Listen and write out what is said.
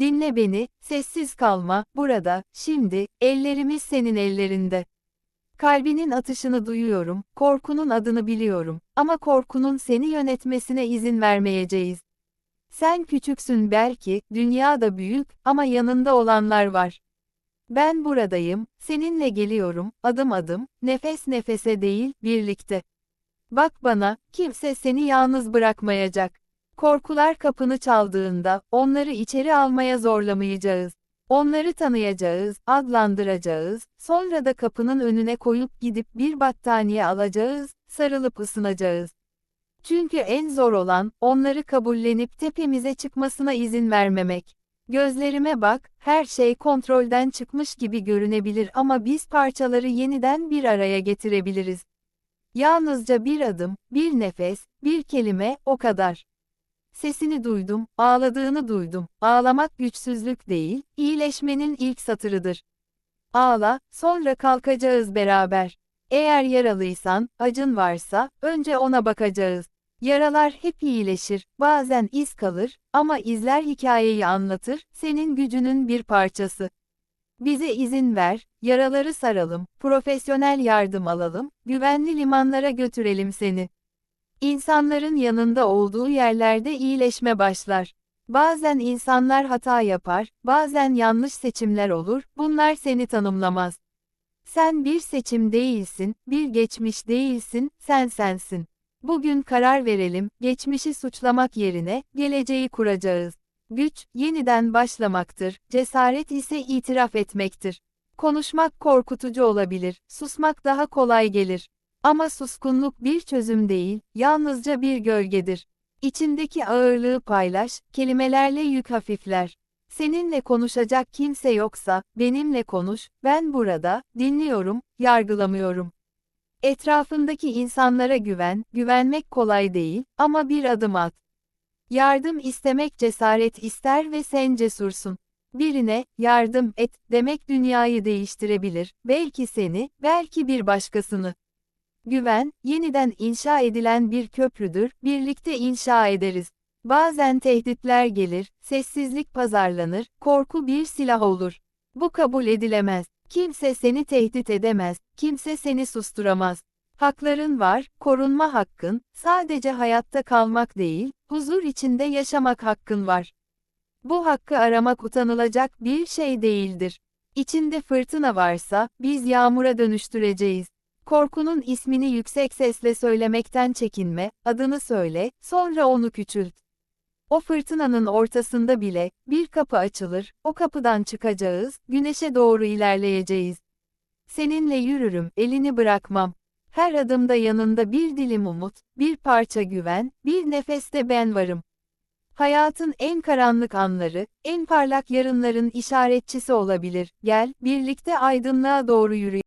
Dinle beni, sessiz kalma, burada, şimdi, ellerimiz senin ellerinde. Kalbinin atışını duyuyorum, korkunun adını biliyorum, ama korkunun seni yönetmesine izin vermeyeceğiz. Sen küçüksün belki, dünya da büyük, ama yanında olanlar var. Ben buradayım, seninle geliyorum, adım adım, nefes nefese değil, birlikte. Bak bana, kimse seni yalnız bırakmayacak. Korkular kapını çaldığında, onları içeri almaya zorlamayacağız. Onları tanıyacağız, adlandıracağız, sonra da kapının önüne koyup gidip bir battaniye alacağız, sarılıp ısınacağız. Çünkü en zor olan, onları kabullenip tepemize çıkmasına izin vermemek. Gözlerime bak, her şey kontrolden çıkmış gibi görünebilir ama biz parçaları yeniden bir araya getirebiliriz. Yalnızca bir adım, bir nefes, bir kelime, o kadar. Sesini duydum, ağladığını duydum. Ağlamak güçsüzlük değil, iyileşmenin ilk satırıdır. Ağla, sonra kalkacağız beraber. Eğer yaralıysan, acın varsa, önce ona bakacağız. Yaralar hep iyileşir, bazen iz kalır, ama izler hikayeyi anlatır, senin gücünün bir parçası. Bize izin ver, yaraları saralım, profesyonel yardım alalım, güvenli limanlara götürelim seni. İnsanların yanında olduğu yerlerde iyileşme başlar. Bazen insanlar hata yapar, bazen yanlış seçimler olur, bunlar seni tanımlamaz. Sen bir seçim değilsin, bir geçmiş değilsin, sen sensin. Bugün karar verelim, geçmişi suçlamak yerine, geleceği kuracağız. Güç, yeniden başlamaktır, cesaret ise itiraf etmektir. Konuşmak korkutucu olabilir, susmak daha kolay gelir. Ama suskunluk bir çözüm değil, yalnızca bir gölgedir. İçindeki ağırlığı paylaş, kelimelerle yük hafifler. Seninle konuşacak kimse yoksa, benimle konuş, ben burada, dinliyorum, yargılamıyorum. Etrafındaki insanlara güven, güvenmek kolay değil, ama bir adım at. Yardım istemek cesaret ister ve sen cesursun. Birine, yardım et, demek dünyayı değiştirebilir, belki seni, belki bir başkasını. Güven, yeniden inşa edilen bir köprüdür, birlikte inşa ederiz. Bazen tehditler gelir, sessizlik pazarlanır, korku bir silah olur. Bu kabul edilemez. Kimse seni tehdit edemez, kimse seni susturamaz. Hakların var, korunma hakkın, sadece hayatta kalmak değil, huzur içinde yaşamak hakkın var. Bu hakkı aramak utanılacak bir şey değildir. İçinde fırtına varsa, biz yağmura dönüştüreceğiz. Korkunun ismini yüksek sesle söylemekten çekinme, adını söyle, sonra onu küçült. O fırtınanın ortasında bile, bir kapı açılır, o kapıdan çıkacağız, güneşe doğru ilerleyeceğiz. Seninle yürürüm, elini bırakmam. Her adımda yanında bir dilim umut, bir parça güven, bir nefeste ben varım. Hayatın en karanlık anları, en parlak yarınların işaretçisi olabilir. Gel, birlikte aydınlığa doğru yürüyelim.